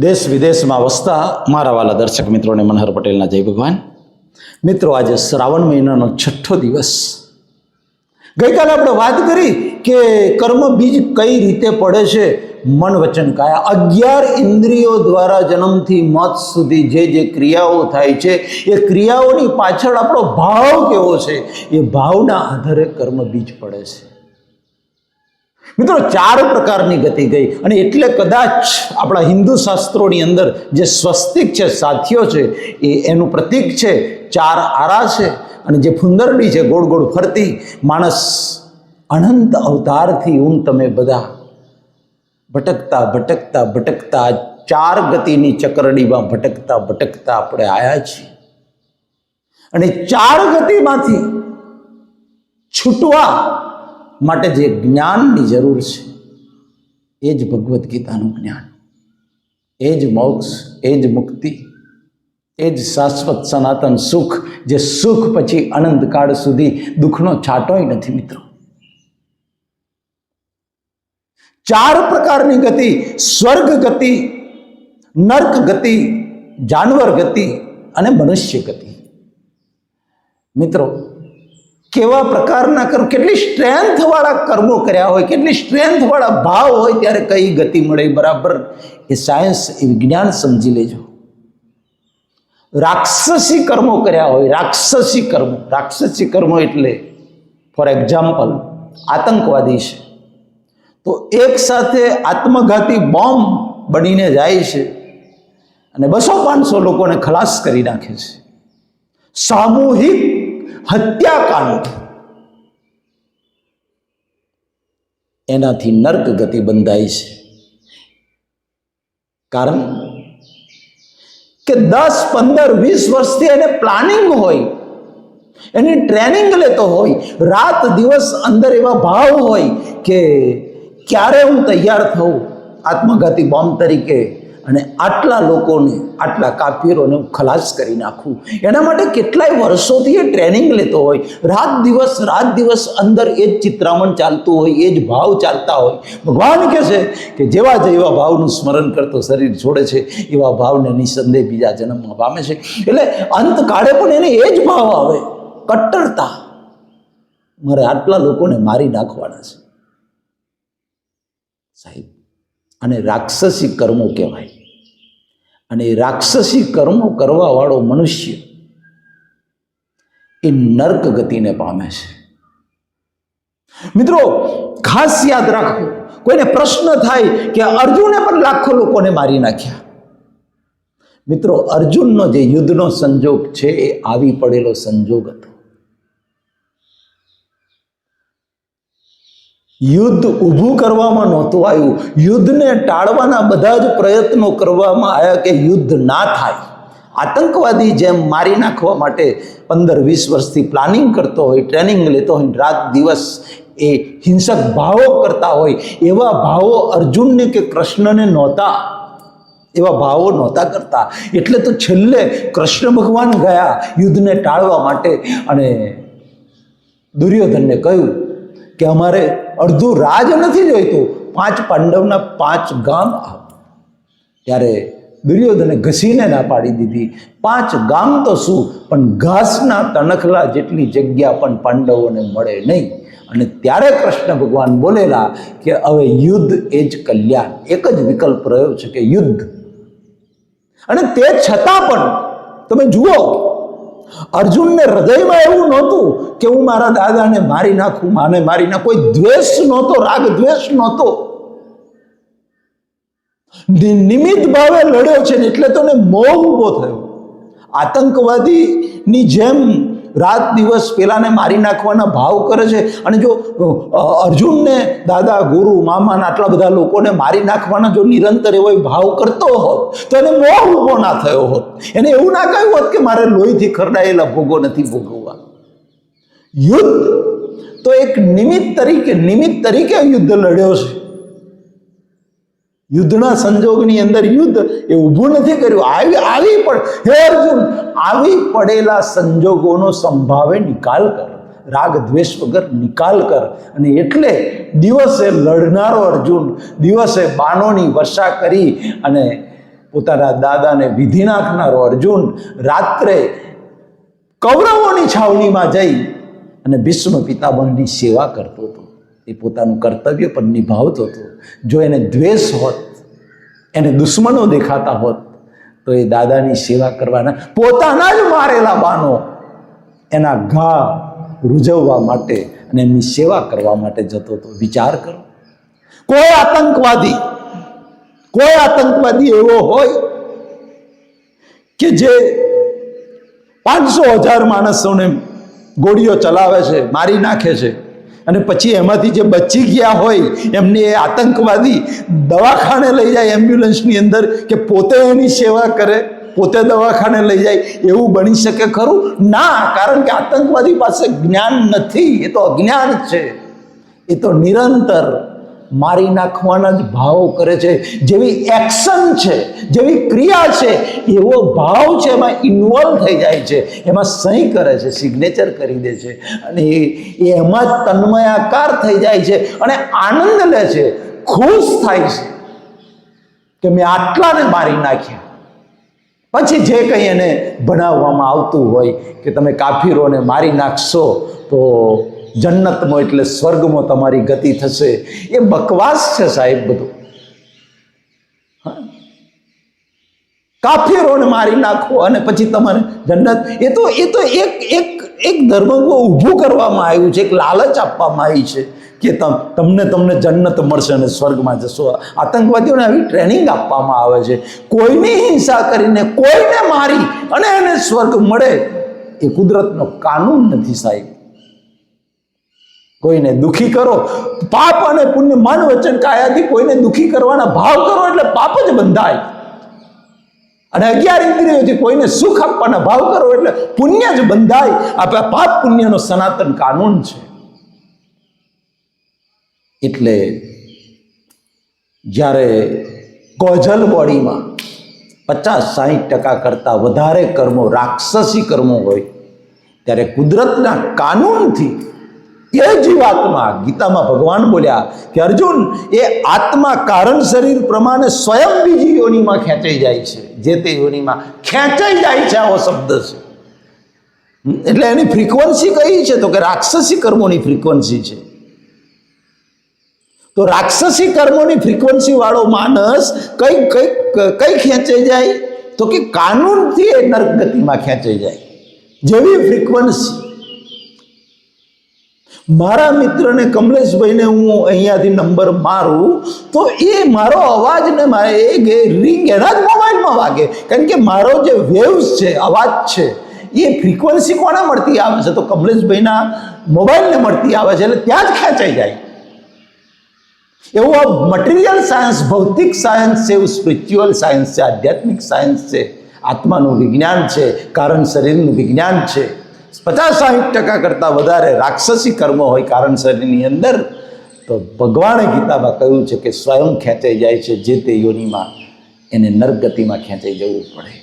દેશ વિદેશમાં વસતા મારા વાલા દર્શક મિત્રોને મનહર પટેલના જય ભગવાન. મિત્રો, આજે શ્રાવણ મહિનાનો છઠ્ઠો દિવસ. ગઈકાલે આપણે વાત કરી કે કર્મ બીજ કઈ રીતે પડે છે? મન વચન કાયા. અગિયાર ઇન્દ્રિયો દ્વારા જન્મથી મત સુધી જે જે ક્રિયાઓ થાય છે, એ ક્રિયાઓની પાછળ આપણો ભાવ કેવો છે? એ ભાવના આધારે કર્મ બીજ પડે છે. મિત્રો, ચાર પ્રકારની ગતિ ગઈ. અને એટલે કદાચ આપણા હિન્દુ શાસ્ત્રોની અંદર જે સ્વસ્તિક છે, સાથીઓ છે, એ એનું પ્રતીક છે, ચાર આરા છે, અને જે ફુંદરડી છે, ગોળ ગોળ ફરતી, માણસ અનંત અવતારથી ઊન તમે બધા ભટકતા ભટકતા ભટકતા ચાર ગતિની ચક્રડીમાં ભટકતા ભટકતા આપણે આવ્યા છીએ. અને ચાર ગતિમાંથી છૂટવા માટે જે જ્ઞાનની જરૂર છે, એ જ ભગવદ્ ગીતાનું જ્ઞાન. એ જ મોક્ષ, એ જ મુક્તિ, એ જ શાશ્વત સનાતન સુખ, જે સુખ પછી અનંતકાળ સુધી દુઃખનો છાંટોય નથી મિત્રો. ચાર પ્રકારની ગતિ, સ્વર્ગ ગતિ, નર્ક ગતિ, જાનવર ગતિ અને મનુષ્ય ગતિ. મિત્રો કેવા પ્રકારના કર્મ, કેટલી સ્ટ્રેન્થવાળા કર્મો કર્યા હોય, કેટલી સ્ટ્રેન્થવાળા ભાવ હોય, ત્યારે કઈ ગતિ મળે બરાબર એ સાયન્સ એ વિજ્ઞાન સમજી લેજો. રાક્ષસી કર્મો કર્યા હોય, રાક્ષસી કર્મો રાક્ષસી કર્મો એટલે ફોર એક્ઝામ્પલ આતંકવાદી છે. તો એક સાથે આત્મઘાતી બોમ્બ બનીને જાય છે અને બસો પાંચસો લોકોને ખલાસ કરી નાખે છે. સામૂહિક હત્યાકાંડ. એનાથી નર્ક ગતિ બંધાય છે. કારણ કે દસ, પંદર, વીસ વર્ષથી એને પ્લાનિંગ હોય, એની ટ્રેનિંગ લેતો હોય, રાત દિવસ અંદર એવા ભાવ હોય કે ક્યારે હું તૈયાર થઉં આત્મઘાતી બોમ્બ તરીકે અને આટલા લોકોને, આટલા કાફીરોને હું ખલાસ કરી નાખું. એના માટે કેટલાય વર્ષોથી એ ટ્રેનિંગ લેતો હોય. રાત દિવસ રાત દિવસ અંદર એ જ ચિત્રામણ ચાલતું હોય, એ જ ભાવ ચાલતા હોય. ભગવાન કહે છે કે જેવા જેવા ભાવનું સ્મરણ કરતો શરીર છોડે છે, એવા ભાવને નિસંદેહ બીજા જન્મમાં પામે છે. એટલે અંતકાળે પણ એને એ જ ભાવ આવે. કટ્ટરતા. મારે આટલા લોકોને મારી નાખવાના છે. સાહેબ અને રાક્ષસી કર્મો કહેવાય. અને રાક્ષસી કર્મો કરવાવાળો મનુષ્ય એ નર્ક ગતિને પામે છે. મિત્રો, ખાસ યાદ રાખો, કોઈને પ્રશ્ન થાય કે અર્જુને પણ લાખો લોકોને મારી નાખ્યા. મિત્રો, અર્જુનનો જે યુદ્ધનો સંજોગ છે, એ આવી પડેલો સંજોગ હતો. યુદ્ધ ઊભું કરવામાં નહોતું આવ્યું. યુદ્ધને ટાળવાના બધા જ પ્રયત્નો કરવામાં આવ્યા કે યુદ્ધ ના થાય. આતંકવાદી જેમ મારી નાખવા માટે પંદર વીસ વર્ષથી પ્લાનિંગ કરતો હોય ટ્રેનિંગ લેતો હોય, રાત દિવસ એ હિંસક ભાવો કરતા હોય, એવા ભાવો અર્જુનને કે કૃષ્ણને નહોતા. એવા ભાવો નહોતા કરતા. એટલે તો છેલ્લે કૃષ્ણ ભગવાન ગયા યુદ્ધને ટાળવા માટે અને દુર્યોધનને કહ્યું કે અમારે અડધું રાજ નથી જોઈતું. પાંચ પાંડવના પાંચ ગામ આપ ત્યારે દુર્યોધને ઘસીને ના પાડી દીધી. પાંચ ગામ તો શું? પણ ઘાસના તણખલા જેટલી જગ્યા પણ પાંડવોને મળે નહીં. અને ત્યારે કૃષ્ણ ભગવાન બોલેલા કે હવે યુદ્ધ એ જ કલ્યાણ. એક જ વિકલ્પ રહ્યો છે કે યુદ્ધ. અને તે છતાં પણ તમે જુઓ અર્જુનને હૃદયમાં એવું નહોતું કે હું મારા દાદાને મારી નાખું, માને મારી નાખું. કોઈ દ્વેષ નહોતો, રાગ દ્વેષ નહોતો. નિ- નિમિત્ત ભાવે લડ્યો છે ને એટલે તો મોહ ઊભો થયો. આતંકવાદીની જેમ રાત દિવસ પેલાને મારી નાખવાના ભાવ કરે છે. અને જો અર્જુનને દાદા, ગુરુ, મામાના આટલા બધા લોકોને મારી નાખવાના જો નિરંતર એવો ભાવ કરતો હોત, તો એને મોહ ઊભો ના થયો હોત. એને એવું ના કહ્યું હોત કે મારે લોહીથી ખરડાયેલા ભોગો નથી ભોગવવા. યુદ્ધ તો એક નિમિત્ત તરીકે નિમિત્ત તરીકે યુદ્ધ લડ્યો છે. યુદ્ધના સંજોગની અંદર યુદ્ધ એ ઊભું નથી કર્યું. આવી આવી પણ હે અર્જુન, આવી પડેલા સંજોગોનો સંભાવે નિકાલ કર. રાગ દ્વેષ વગર નિકાલ કર. અને એટલે દિવસે લડનારો અર્જુન, દિવસે બાણોની વર્ષા કરી અને પોતાના દાદાને વિધિ નાખનારો અર્જુન રાત્રે કૌરવોની છાવણીમાં જઈ અને ભીષ્મ પિતામહની સેવા કરતો એ પોતાનું કર્તવ્ય પણ નિભાવતો હતો. જો એને દ્વેષ હોત, એને દુશ્મનો દેખાતા હોત, તો એ દાદાની સેવા કરવાના પોતાના જ મારેલા બાનો એના ઘા રૂજવવા માટે અને એમની સેવા કરવા માટે જતો હતો. વિચાર કરો. કોઈ આતંકવાદી કોઈ આતંકવાદી એવો હોય કે જે પાંચસો હજાર માણસોને ગોળીઓ ચલાવે છે, મારી નાખે છે અને પછી એમાંથી જે બચી ગયા હોય, એમને એ આતંકવાદી દવાખાને લઈ જાય એમ્બ્યુલન્સની અંદર કે પોતે એની સેવા કરે, પોતે દવાખાને લઈ જાય, એવું બની શકે ખરું? ના, કારણ કે આતંકવાદી પાસે જ્ઞાન નથી, એ તો અજ્ઞાન છે. એ તો નિરંતર મારી નાખવાના જ ભાવ કરે છે. જેવી એક્શન છે, જેવી ક્રિયા છે, એવો ભાવ છે એમાં ઇન્વોલ્વ થઈ જાય છે. એમાં સહી કરે છે સિગ્નેચર કરી દે છે. અને એ એમાં જ તન્મયાકાર થઈ જાય છે અને આનંદ લે છે. ખુશ થાય છે કે મેં આટલાને મારી નાખ્યા. પછી જે કંઈ એને ભણાવવામાં આવતું હોય કે તમે કાફીરોને મારી નાખશો તો જન્નતમાં એટલે સ્વર્ગમાં તમારી ગતિ થશે. એ બકવાસ છે સાહેબ બધું. કાફીરોને મારી નાખો અને પછી તમારે જન્નત. એ તો એ તો એક એક એક ધર્મ ઊભું કરવામાં આવ્યું છે, એક લાલચ આપવામાં આવી છે કે તમ, તમને તમને જન્નત મળશે અને સ્વર્ગમાં જશો. આતંકવાદીઓને આવી ટ્રેનિંગ આપવામાં આવે છે. કોઈની હિંસા કરીને, કોઈને મારી અને એને સ્વર્ગ મળે એ કુદરતનો કાનૂન નથી સાહેબ. કોઈને દુખી કરો, પાપ અને પુણ્ય મન વચન કાયાથી કોઈને દુખી કરવાના ભાવ કરો એટલે પાપ જ બંધાય. અને અગિયાર ઇન્દ્રિયોથી કોઈને સુખ આપવાના ભાવ કરો એટલે પુણ્ય જ બંધાય. આ પાપ પુણ્યનો સનાતન કાનૂન છે. એટલે જ્યારે કોજલ બોડીમાં પચાસ સાહીઠ ટકા કરતાં વધારે કર્મો, રાક્ષસી કર્મો હોય, ત્યારે કુદરતના કાનૂનથી એ જીવાત્મા ગીતામાં ભગવાન બોલ્યા કે અર્જુન, એ આત્મા કારણ શરીર પ્રમાણે સ્વયં બીજી યોનિમાં ખેંચાઈ જાય છે. જે તે યોનિમાં ખેંચાઈ જાય છે, આવો શબ્દ છે. એટલે એની ફ્રીક્વન્સી કઈ છે? તો કે રાક્ષસી કર્મોની ફ્રીક્વન્સી છે. તો રાક્ષસી કર્મોની ફ્રીક્વન્સી વાળો માણસ કઈ કઈ કઈ ખેંચાઈ જાય? તો કે કાનૂનથી એ નર્ક ગતિમાં ખેંચાઈ જાય. જેવી ફ્રીક્વન્સી. મારા મિત્રને કમલેશભાઈને હું અહીંયાથી નંબર મારું, તો એ મારો અવાજને મારે એ રિંગ એના જ મોબાઈલમાં વાગે. કારણ કે મારો જે વેવ્સ છે, અવાજ છે, એ ફ્રીક્વન્સી કોને મળતી આવે છે? તો કમલેશભાઈના મોબાઈલને મળતી આવે છે, એટલે ત્યાં જ ખેંચાઈ જાય. એવું આ મટીરિયલ સાયન્સ ભૌતિક સાયન્સ છે, એવું સ્પિરિચ્યુઅલ સાયન્સ છે, આધ્યાત્મિક સાયન્સ છે, આત્માનું વિજ્ઞાન છે, કારણ શરીરનું વિજ્ઞાન છે. પચાસ સાહીઠ ટકા કરતાં વધારે રાક્ષસી કર્મો હોય કારણ શરીરની અંદર, તો ભગવાને ગીતામાં કહ્યું છે કે સ્વયં ખેંચાઈ જાય છે જે તે યોનિમાં, એને નરગતિમાં ખેંચાઈ જવું પડે.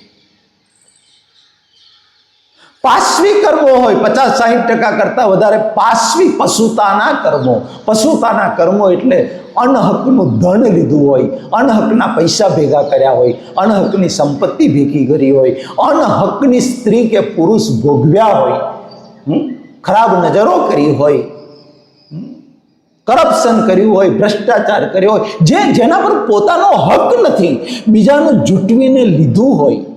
પાશ્વી કર્મો હોય, પચાસ સાહીઠ ટકા કરતાં વધારે પાશ્વી પશુતાના કર્મો પશુતાના કર્મો એટલે અનહકનું ધન લીધું હોય, અનહકના પૈસા ભેગા કર્યા હોય, અનહકની સંપત્તિ ભેગી કરી હોય, અનહકની સ્ત્રી કે પુરુષ ભોગવ્યા હોય? ખરાબ નજરો કરી હોય કરપ્શન કર્યું હોય, ભ્રષ્ટાચાર કર્યો હોય, જે જેના પર પોતાનો હક નથી, બીજાનું જૂટવીને લીધું હોય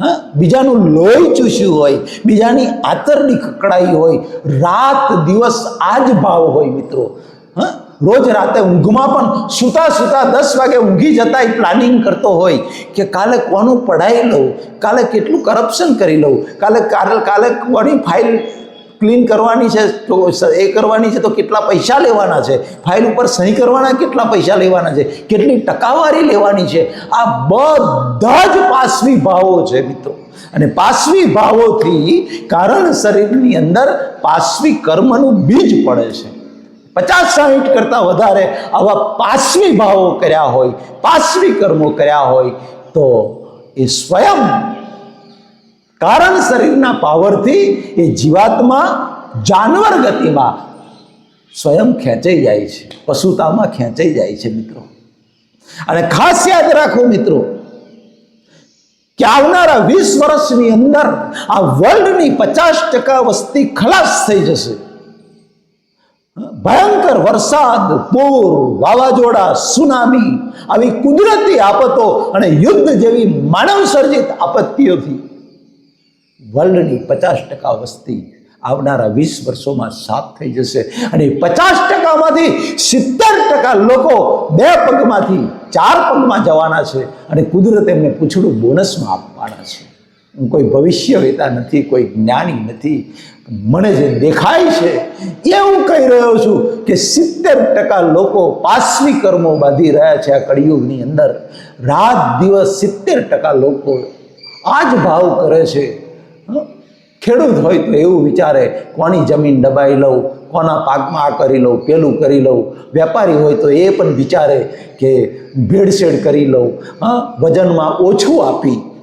હા? બીજાનું લોહી ચૂસ્યું હોય, બીજાની આતરડી કકડાઈ હોય, રાત દિવસ આ જ ભાવ હોય મિત્રો. હા? રોજ રાતે ઊંઘમાં પણ સૂતા સૂતા દસ વાગે ઊંઘી જતાંય પ્લાનિંગ કરતો હોય કે કાલે કોનું પઢાઈ લઉં, કાલે કેટલું કરપ્શન કરી લઉં, કાલે કાલે કોની ફાઇલ ક્લીન કરવાની છે, તો એ કરવાની છે તો કેટલા પૈસા લેવાના છે? ફાઇલ ઉપર સહી કરવાના કેટલા પૈસા લેવાના છે? કેટલી ટકાવારી લેવાની છે? આ બધા જ પાસવી ભાવો છે મિત્રો. અને પાસવી ભાવોથી કારણ શરીરની અંદર પાસવી કર્મનું બીજ પડે છે. પચાસ સાહીઠ કરતાં વધારે આવા પાસવી ભાવો કર્યા હોય, પાસવી કર્મો કર્યા હોય, તો એ સ્વયં કારણ શરીરના પાવરથી એ જીવાતમાં જાનવર ગતિમાં સ્વયં ખેંચાઈ જાય છે. પશુતામાં ખેંચાઈ જાય છે મિત્રો. અને ખાસ યાદ રાખો મિત્રો, કે આવનારા વીસ વર્ષની અંદર આ વર્લ્ડની પચાસ ટકા વસ્તી ખલાસ થઈ જશે. ભયંકર વરસાદ, પૂર, વાવાઝોડા સુનામી આવી કુદરતી આફતો અને યુદ્ધ જેવી માનવ સર્જિત આપત્તિઓથી વર્લ્ડની પચાસ ટકા વસ્તી આવનારા વીસ વર્ષોમાં સાફ થઈ જશે. અને પચાસ ટકામાંથી સિત્તેર ટકા લોકો બે પગમાંથી ચાર પગમાં જવાના છે. અને કુદરત એમને પૂછડું બોનસમાં આપવાના છે. હું કોઈ ભવિષ્ય વેતા નથી, કોઈ જ્ઞાની નથી. મને જે દેખાય છે એ હું કહી રહ્યો છું કે સિત્તેર ટકા લોકો પાસવી કર્મો બાંધી રહ્યા છે આ કળિયુગની અંદર. રાત દિવસ સિત્તેર ટકા લોકો આ જ ભાવ કરે છે? ખેડૂત હોય તો એવું વિચારે, કોની જમીન દબાઈ લઉં, કોના પાકમાં આ કરી લઉં, પેલું કરી લઉં. વેપારી હોય તો એ પણ વિચારે કે ભેળસેળ કરી લઉં. હા, વજનમાં ઓછું આપી.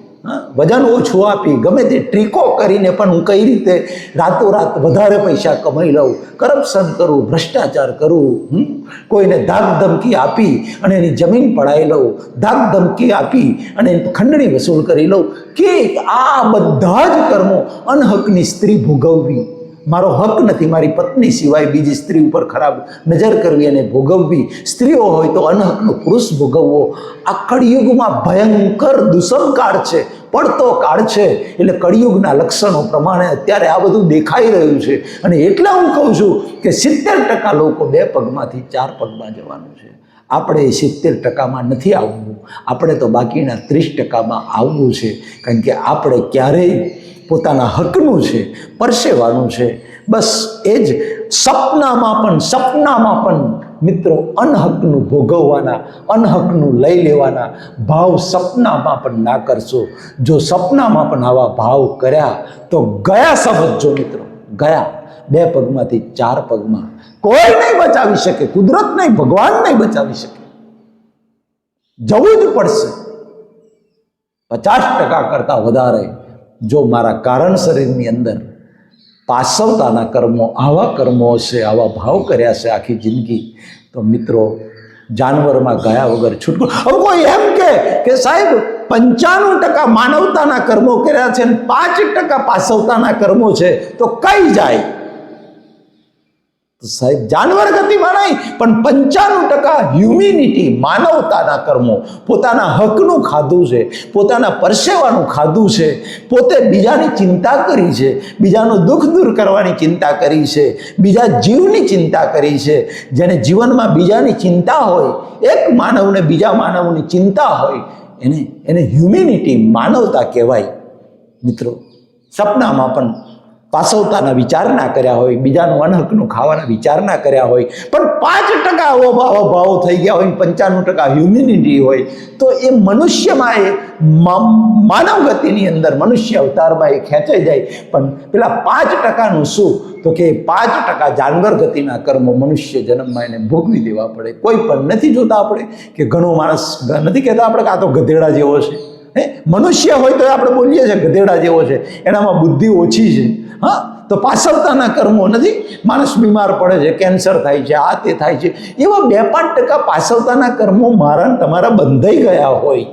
વજન ઓછું આપી, ગમે તે ટ્રીકો કરીને પણ હું કઈ રીતે રાતોરાત વધારે પૈસા કમાઈ લઉં, કરપ્શન કરું, ભ્રષ્ટાચાર કરું? કોઈને ધાક ધમકી આપી અને એની જમીન પડાવી લઉં, ધાક ધમકી આપી અને ખંડણી વસૂલ કરી લઉં, કે આ બધા જ કર્મો અનહકની સ્ત્રી ભોગવવી મારો હક નથી, મારી પત્ની સિવાય બીજી સ્ત્રી ઉપર ખરાબ નજર કરવી અને ભોગવવી. સ્ત્રીઓ હોય તો અનહકનો પુરુષ ભોગવવો. આ કળિયુગમાં ભયંકર દૂષણ કાળ છે, પડતો કાળ છે, એટલે કળિયુગના લક્ષણો પ્રમાણે અત્યારે આ બધું દેખાઈ રહ્યું છે. અને એટલે હું કહું છું કે સિત્તેર ટકા લોકો બે પગમાંથી ચાર પગમાં જવાનું છે. આપણે સિત્તેર ટકામાં નથી આવવું. આપણે તો બાકીના ત્રીસ ટકામાં આવવું છે. કારણ કે આપણે ક્યારેય પોતાના હકનું છે, પરસેવાનું છે. બસ એ જ સપનામાં પણ સપનામાં પણ મિત્રો અનહકનું ભોગવવાના, અનહકનું લઈ લેવાના ભાવ સપનામાં પણ ના કરશો. જો સપનામાં પણ આવા ભાવ કર્યા, તો ગયા સમજો મિત્રો, ગયા. બે પગમાંથી ચાર પગમાં કોઈ નહીં બચાવી શકે, કુદરત નહીં, ભગવાન નહીં બચાવી શકે. જવું જ પડશે. પચાસ ટકા કરતાં વધારે જો મારા કારણ શરીરની અંદર પાસવતાના કર્મો, આવા કર્મો હશે, આવા ભાવ કર્યા છે આખી જિંદગી, તો મિત્રો, જાનવરમાં ગયા વગર છૂટકો. હવે કોઈ એમ કે કે સાહેબ, પંચાણું ટકા માનવતાના કર્મો કર્યા છે અને પાંચ ટકા પાસવતાના કર્મો છે, તો કઈ જાય? સાહેબ, જાનવર ગતિમાં નહીં, પણ પંચાણું ટકા હ્યુમિનિટી માનવતાના કર્મો. પોતાના હકનું ખાધું છે, પોતાના પરસેવાનું ખાધું છે, પોતે બીજાની ચિંતા કરી છે, બીજાનું દુઃખ દૂર કરવાની ચિંતા કરી છે, બીજા જીવની ચિંતા કરી છે. જેને જીવનમાં બીજાની ચિંતા હોય, એક માનવને બીજા માનવની ચિંતા હોય, એને એને હ્યુમિનિટી માનવતા કહેવાય. મિત્રો, સપનામાં પણ પાસવતાના વિચાર ના કર્યા હોય, બીજાનું અનહકનું ખાવાના વિચાર ના કર્યા હોય, પણ પાંચ ટકા આવો ભાવ થઈ ગયા હોય પંચાણું ટકા હ્યુમિનિટી હોય, તો એ મનુષ્યમાં એ માનવ ગતિની અંદર મનુષ્ય અવતારમાં એ ખેંચાઈ જાય. પણ પેલા પાંચ ટકાનું શું? તો કે પાંચ ટકા જાનવર ગતિના કર્મો મનુષ્ય જન્મમાં એને ભોગવી દેવા પડે. કોઈ પણ નથી જોતા આપણે કે ઘણો માણસ નથી કહેતા આપણે કે તો ગધેડા જેવો છે. હે? મનુષ્ય હોય તો આપણે બોલીએ છીએ ગધેડા જેવો છે. એનામાં બુદ્ધિ ઓછી છે. હા? તો પાછળતાના કર્મો નથી. માણસ બીમાર પડે છે, કેન્સર થાય છે, આ તે થાય છે. એવા બે પાંચ ટકા પાછળતાના કર્મો મારા તમારા બંધાઈ ગયા હોય.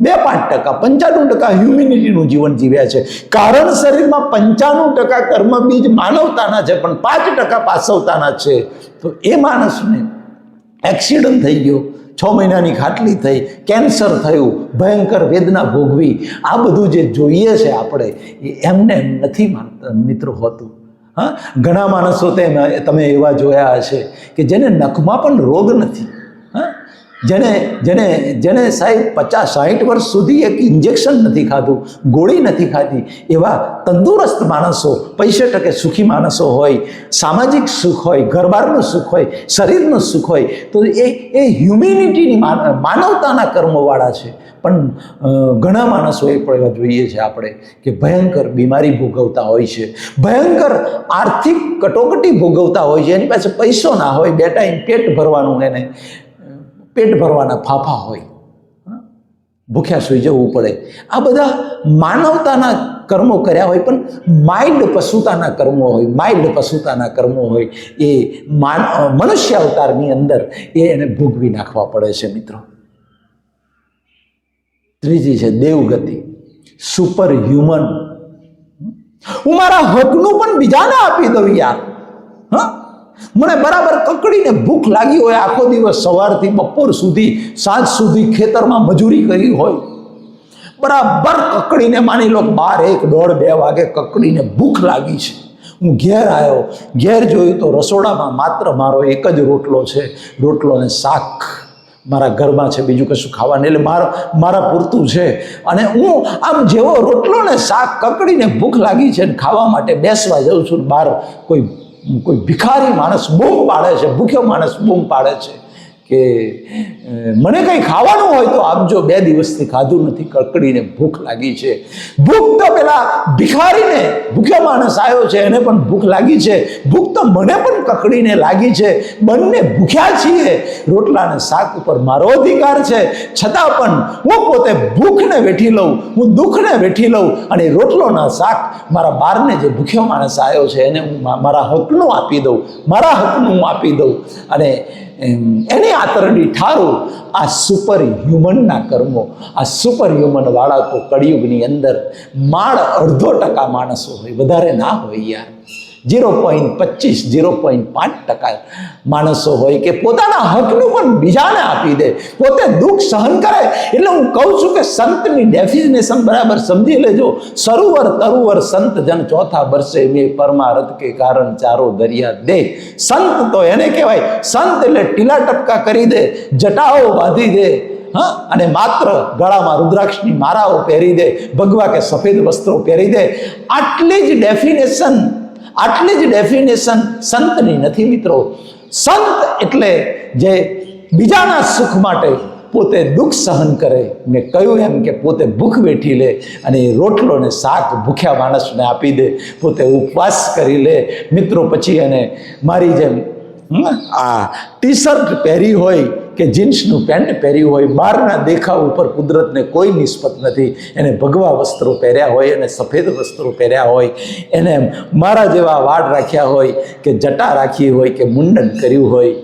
બે પાંચ ટકા, પંચાણું ટકા હ્યુમિનિટીનું જીવન જીવ્યા છે. કારણ શરીરમાં પંચાણું ટકા કર્મ બીજ માનવતાના છે, પણ પાંચ ટકા પાછવતાના છે. તો એ માણસને એક્સિડન્ટ થઈ ગયો. છ મહિનાની ખાટલી થઈ, કેન્સર થયું, ભયંકર વેદના ભોગવી. આ બધું જે જોઈએ છે આપણે, એ એમને એમ નથી મિત્રો હોતું. હા, ઘણા માણસો તેમ તમે એવા જોયા હશે કે જેને નખમાં પણ રોગ નથી. જેને જેને જેને સાહેબ પચાસ સાઠ વર્ષ સુધી એક ઇન્જેક્શન નથી ખાધું, ગોળી નથી ખાધી, એવા તંદુરસ્ત માણસો, પૈસે ટકે સુખી માણસો હોય, સામાજિક સુખ હોય, ઘરબારનું સુખ હોય, શરીરનું સુખ હોય, તો એ એ હ્યુમિનિટીની માનવતાના કર્મોવાળા છે. પણ ઘણા માણસો એ પણ એવા જોઈએ છે આપણે, કે ભયંકર બીમારી ભોગવતા હોય છે. ભયંકર આર્થિક કટોકટી ભોગવતા હોય છે, એની પાસે પૈસો ના હોય, બે ટાઈમ પેટ ભરવાનું એને. પેટ ભરવાના ફાફા હોય? ભૂખ્યા સુઈ જવું પડે. આ બધા માનવતાના કર્મો કર્યા હોય, પણ માઇલ્ડ પશુતાના કર્મો હોય, માઇલ્ડ પશુતાના કર્મો હોય, એ મનુષ્ય અવતારની અંદર એ એને ભોગવી નાખવા પડે છે, મિત્રો. ત્રીજી છે દેવગતિ સુપર હ્યુમન હું મારા હકનું પણ બીજાને આપી દઉં યાર. હા? મને બરાબર કકડીને ભૂખ લાગી હોય આખો દિવસ સવારથી બપોર સુધી, સાંજ સુધી ખેતરમાં મજૂરી કરી હોય. બરાબર કકડીને માની લો બાર એક દોઢ બે વાગે કકડીને ભૂખ લાગી છે. હું ઘેર આવ્યો. ઘેર જોયું તો રસોડામાં માત્ર મારો એક જ રોટલો છે. રોટલો અને શાક મારા ઘરમાં છે, બીજું કશું ખાવાનું એટલે મારા મારા પૂરતું છે. અને હું આમ જેવો રોટલો ને શાક કકડીને ભૂખ લાગી છે ને ખાવા માટે બેસવા જાઉં છું બહાર કોઈ કોઈ ભિખારી માણસ બૂમ પાડે છે ભૂખ્યો માણસ બૂમ પાડે છે. કે મને કંઈ ખાવાનું હોય તો આપજો બે દિવસથી ખાધું નથી કકડીને ભૂખ લાગી છે. ભૂખ તો પેલા ભિખારીને, ભૂખ્યો માણસ આવ્યો છે, એને પણ ભૂખ લાગી છે. ભૂખ તો મને પણ કકડીને લાગી છે. બંને ભૂખ્યા છીએ. રોટલાને શાક ઉપર મારો અધિકાર છે. છતાં પણ હું પોતે ભૂખને વેઠી લઉં, હું દુઃખને વેઠી લઉં અને રોટલોના શાક મારા બારને જે ભૂખ્યો માણસ આવ્યો છે, એને હું મારા હકનું આપી દઉં, મારા હકનું હું આપી દઉં. અને એની આતરડી ઠારું, આ સુપર હ્યુમનના કર્મો, આ સુપર હ્યુમન વાળા તો કળિયુગની અંદર માળ અડધો ટકા માણસો હોય, વધારે ના હોય યાર. ઝીરો પોઈન્ટ પચીસ ઝીરો પોઈન્ટ પાંચ ટકા માણસો હોય કે પોતાના હકનું પણ બીજાને આપી દે. પોતે દુઃખ સહન કરે. એટલે હું કહું છું કે સંતની ડેફિનેશન બરાબર સમજી લેજો. સરોવર તરુવર સંત જન ચોથા વર્ષે મેં પરમારથ કે કારણ ચારો દરિયા દે. સંત તો એને કહેવાય. સંત એટલે ટીલા ટપકા કરી દે, જટાઓ બાંધી દે, હા, અને માત્ર ગળામાં રુદ્રાક્ષની મારાઓ પહેરી દે, ભગવા કે સફેદ વસ્ત્રો પહેરી દે. આટલી જ ડેફિનેશન આટલી જ ડેફિનેશન સંતની નથી મિત્રો. સંત એટલે જે બીજાના સુખ માટે પોતે દુઃખ સહન કરે મેં કહ્યું એમ કે પોતે ભૂખ વેઠી લે અને એ રોટલો ને શાક ભૂખ્યા માણસને આપી દે, પોતે ઉપવાસ કરી લે. મિત્રો પછી એને મારી જેમ આ ટી શર્ટ પહેરી હોય કે જીન્સનું પેન્ટ પહેર્યું હોય, બહારના દેખાવ ઉપર કુદરતને કોઈ નિસ્બત નથી. એને ભગવા વસ્ત્રો પહેર્યા હોય અને સફેદ વસ્ત્રો પહેર્યા હોય, એને મારા જેવા વાળ રાખ્યા હોય, કે જટા રાખી હોય, કે મુંડન કર્યું હોય,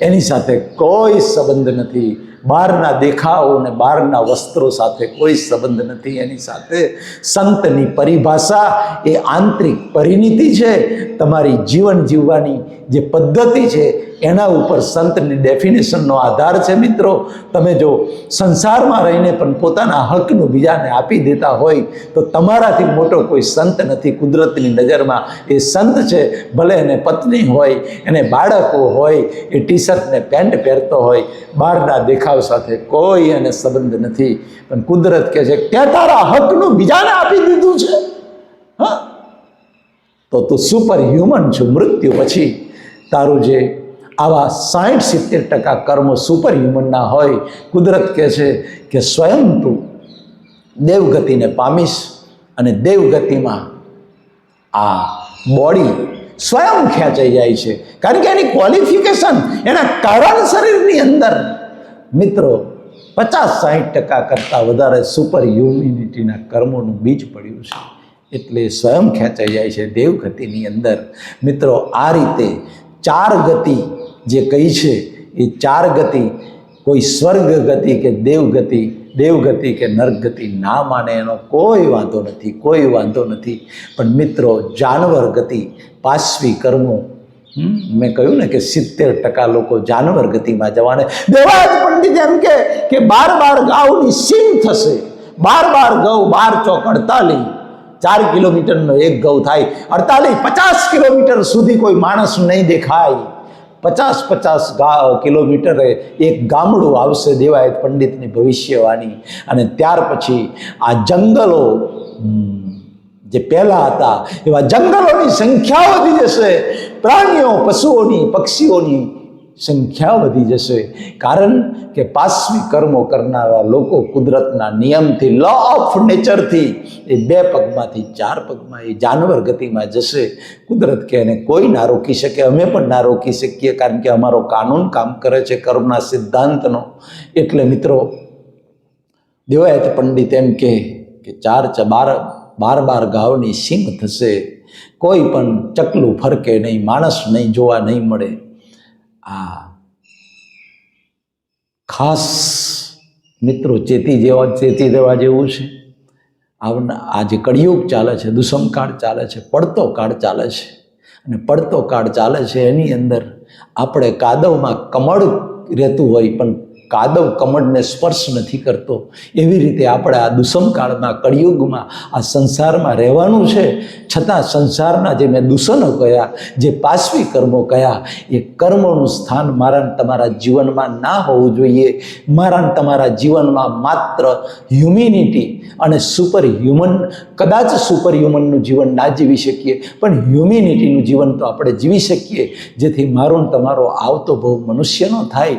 એની સાથે કોઈ સંબંધ નથી. બહારના દેખાવ અને બહારના વસ્ત્રો સાથે કોઈ સંબંધ નથી. એની સાથે સંતની પરિભાષા એ આંતરિક પરિણીતિ છે. તમારી જીવન જીવવાની જે પદ્ધતિ છે એના ઉપર સંતની ડેફિનેશનનો આધાર છે મિત્રો. તમે જો સંસારમાં રહીને પણ પોતાના હકનું બીજાને આપી દેતા હોય, તો તમારાથી મોટો કોઈ સંત નથી. કુદરતની નજરમાં એ સંત છે, ભલે એને પત્ની હોય, એને બાળકો હોય, એ ટી શર્ટને પેન્ટ પહેરતો હોય, બહારના દેખાવ સાથે કોઈ એને સંબંધ નથી. પણ કુદરત કહે છે ત્યાં તારા હકનું બીજાને આપી દીધું છે. હા? તો તું સુપર હ્યુમન છું, મૃત્યુ પછી તારું જે આવા સાઠ સિત્તેર ટકા કર્મો સુપર હ્યુમનના હોય. કુદરત કહે છે કે સ્વયં તું દેવગતિને પામીશ અને દેવગતિમાં આ બોડી સ્વયં ખેંચાઈ જાય છે. કારણ કે એની ક્વોલિફિકેશન એના કારણ શરીરની અંદર મિત્રો પચાસ સાહીઠ ટકા કરતાં વધારે સુપર હ્યુમિનિટીના કર્મોનું બીજ પડ્યું છે. એટલે સ્વયં ખેંચાઈ જાય છે દેવગતિની અંદર. મિત્રો, આ રીતે ચાર ગતિ જે કહી છે, એ ચાર ગતિ, કોઈ સ્વર્ગ ગતિ કે દેવ દેવગતિ દેવગતિ કે નરગતિ ના માને એનો કોઈ વાંધો નથી, કોઈ વાંધો નથી. પણ મિત્રો, જાનવર ગતિ, પાશ્વી કર્મો મેં કહ્યું ને કે સિત્તેર ટકા લોકો જાનવર ગતિમાં જવાને. દેવાજ પંડિત એમ કે કે બાર બાર ગાઉની સીમ થશે. બાર બાર ગૌ બાર ચોક અડતાલીસ. ચાર કિલોમીટરનો એક ગૌ થાય. અડતાલીસ પચાસ કિલોમીટર સુધી કોઈ માણસ નહીં દેખાય. પચાસ પચાસ ગા કિલોમીટરે એક ગામડું આવશે દેવાયત પંડિતની ભવિષ્યવાણી. અને ત્યાર પછી આ જંગલો જે પહેલાં હતા, એવા જંગલોની સંખ્યા વધી જશે. પ્રાણીઓ, પશુઓની, પક્ષીઓની સંખ્યા વધી જશે. કારણ કે પાશ્વી કર્મો કરનારા લોકો કુદરતના નિયમથી લો ઓફ નેચરથી એ બે પગમાંથી, ચાર પગમાં, એ જાનવર ગતિમાં જશે. કુદરત કે એને કોઈ ના રોકી શકે, અમે પણ ના રોકી શકીએ, કારણ કે અમારો કાનૂન કામ કરે છે કર્મના સિદ્ધાંતનો. એટલે મિત્રો, દેવાયત પંડિત એમ કે કે ચાર ચ બાર બાર બાર ગાવની સિંહ થશે. કોઈ પણ ચકલું ફરકે નહીં, માણસ નહીં, જોવા નહીં મળે. આ ખાસ મિત્રો ચેતી જેવા ચેતી દેવા જેવું છે. આ જે કળિયુગ ચાલે છે, દુષ્મ કાળ ચાલે છે, પડતો કાળ ચાલે છે. અને પડતો કાળ ચાલે છે, એની અંદર આપણે કાદવમાં કમળ રહેતું હોય પણ કાદવ કમળને સ્પર્શ નથી કરતો. એવી રીતે આપણે આ દુષમકાળમાં કળિયુગમાં આ સંસારમાં રહેવાનું છે. છતાં સંસારના જે મેં દૂષણો કયા, જે પાશવી કર્મો કયા, એ કર્મોનું સ્થાન મારા તમારા જીવનમાં ના હોવું જોઈએ. મારા તમારા જીવનમાં માત્ર હ્યુમિનિટી અને સુપર હ્યુમન કદાચ સુપર હ્યુમનનું જીવન ના જીવી શકીએ, પણ હ્યુમિનિટીનું જીવન તો આપણે જીવી શકીએ. જેથી મારો તમારો આવતો બહુ મનુષ્યનો થાય?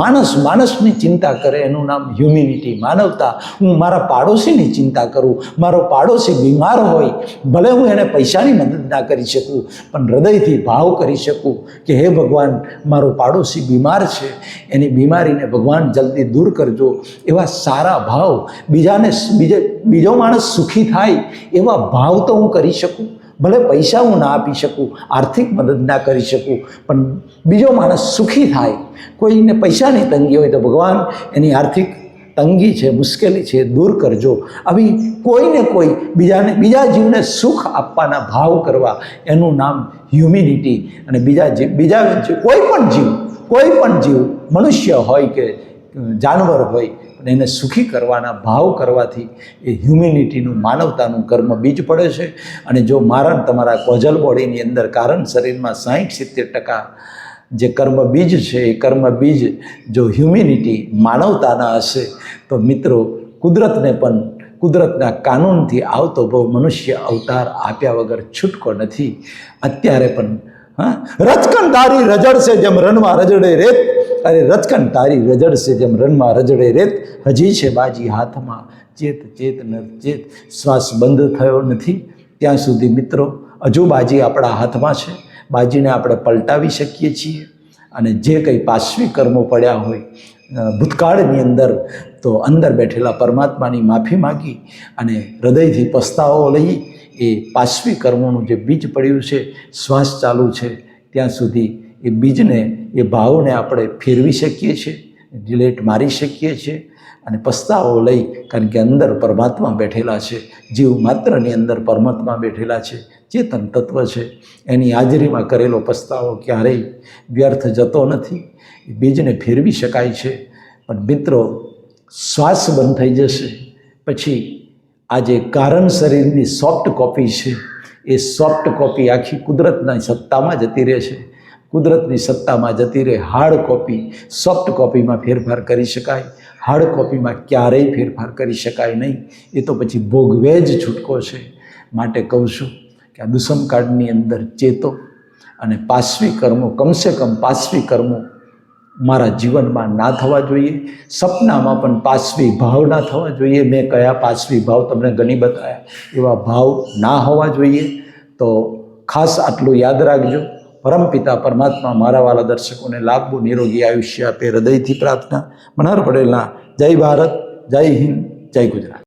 માણસ માણસની ચિંતા કરે, એનું નામ હ્યુમિનિટી માનવતા. હું મારા પાડોશીની ચિંતા કરું, મારો પાડોશી બીમાર હોય, ભલે હું એને પૈસાની મદદ ના કરી શકું, પણ હૃદયથી ભાવ કરી શકું કે હે ભગવાન, મારો પાડોશી બીમાર છે. એની બીમારીને ભગવાન જલ્દી દૂર કરજો. એવા સારા ભાવ બીજાને બીજે બીજો માણસ સુખી થાય એવા ભાવ તો હું કરી શકું. ભલે પૈસા હું ના આપી શકું, આર્થિક મદદ ના કરી શકું, પણ બીજો માણસ સુખી થાય, કોઈને પૈસાની તંગી હોય તો ભગવાન એની આર્થિક તંગી છે, મુશ્કેલી છે, દૂર કરજો. આવી કોઈને કોઈ બીજાને બીજા જીવને સુખ આપવાના ભાવ કરવા એનું નામ હ્યુમિનિટી અને બીજા જીવ બીજા કોઈ પણ જીવ કોઈ પણ જીવ મનુષ્ય હોય કે જાનવર હોય પણ એને સુખી કરવાના ભાવ કરવાથી એ હ્યુમિનિટીનું માનવતાનું કર્મ બીજ પડે છે. અને જો મારા તમારા કોઝલ બોડીની અંદર કારણ શરીરમાં સાહીઠ સિત્તેર ટકા જે કર્મ બીજ છે, એ કર્મ બીજ જો હ્યુમિનિટી માનવતાના હશે, તો મિત્રો કુદરતને પણ, કુદરતના કાનૂનથી આવતો બહુ મનુષ્ય અવતાર આપ્યા વગર છૂટકો નથી. અત્યારે પણ હા? રચકણ તારી રજડશે જેમ રણમાં રજડે રેત. અરે રચકણ તારી રજડશે જેમ રણમાં રજડે રેત. હજી છે બાજી હાથમાં ચેત ચેત ન ચેત. શ્વાસ બંધ થયો નથી. ત્યાં સુધી મિત્રો, હજુ બાજી આપણા હાથમાં છે. બાજીને આપણે પલટાવી શકીએ છીએ. અને જે કંઈ પાશ્વી કર્મો પડ્યા હોય ભૂતકાળની અંદર, તો અંદર બેઠેલા પરમાત્માની માફી માગી અને હૃદયથી પસ્તાવો લઈ એ પાશ્વી કર્મોનું જે બીજ પડ્યું છે, શ્વાસ ચાલુ છે, ત્યાં સુધી એ બીજને, એ ભાવને આપણે ફેરવી શકીએ છીએ, ડિલેટ મારી શકીએ છીએ અને પસ્તાવો લઈ કારણ કે અંદર પરમાત્મા બેઠેલા છે, જીવ માત્રની અંદર પરમાત્મા બેઠેલા છે, ચેતન તત્વ છે, એની હાજરીમાં કરેલો પસ્તાવો ક્યારેય વ્યર્થ જતો નથી બીજને ફેરવી શકાય છે, પણ મિત્રો, શ્વાસ બંધ થઈ જશે, પછી આ જે કારણ શરીરની સોફ્ટ કોપી છે. એ સોફ્ટ કોપી આખી કુદરતના સત્તામાં જતી રહે છે. કુદરતની સત્તામાં જતી રહે હાર્ડ કોપી સોફ્ટ કોપીમાં ફેરફાર કરી શકાય. હાર્ડ કોપીમાં ક્યારેય ફેરફાર કરી શકાય નહીં. એ તો પછી ભોગવે જ છૂટકો છે. માટે કહું છું કે આ દુષ્મકાળની અંદર ચેતો અને પાશ્વી કર્મો કમસે કમ પાશ્વી કર્મો મારા જીવનમાં ના થવા જોઈએ, સપનામાં પણ પાશ્વી ભાવ ના થવા જોઈએ. મેં કયા પાશ્વી ભાવ તમને ઘણી બતાવ્યા એવા ભાવ ના હોવા જોઈએ. તો ખાસ આટલું યાદ રાખજો. પરમપિતા પરમાત્મા મારા વાલા દર્શકોને લાંબુ નિરોગી આયુષ્ય આપે, હૃદયથી પ્રાર્થના. મનહર પટેલના જય ભારત, જય હિન્દ, જય ગુજરાત.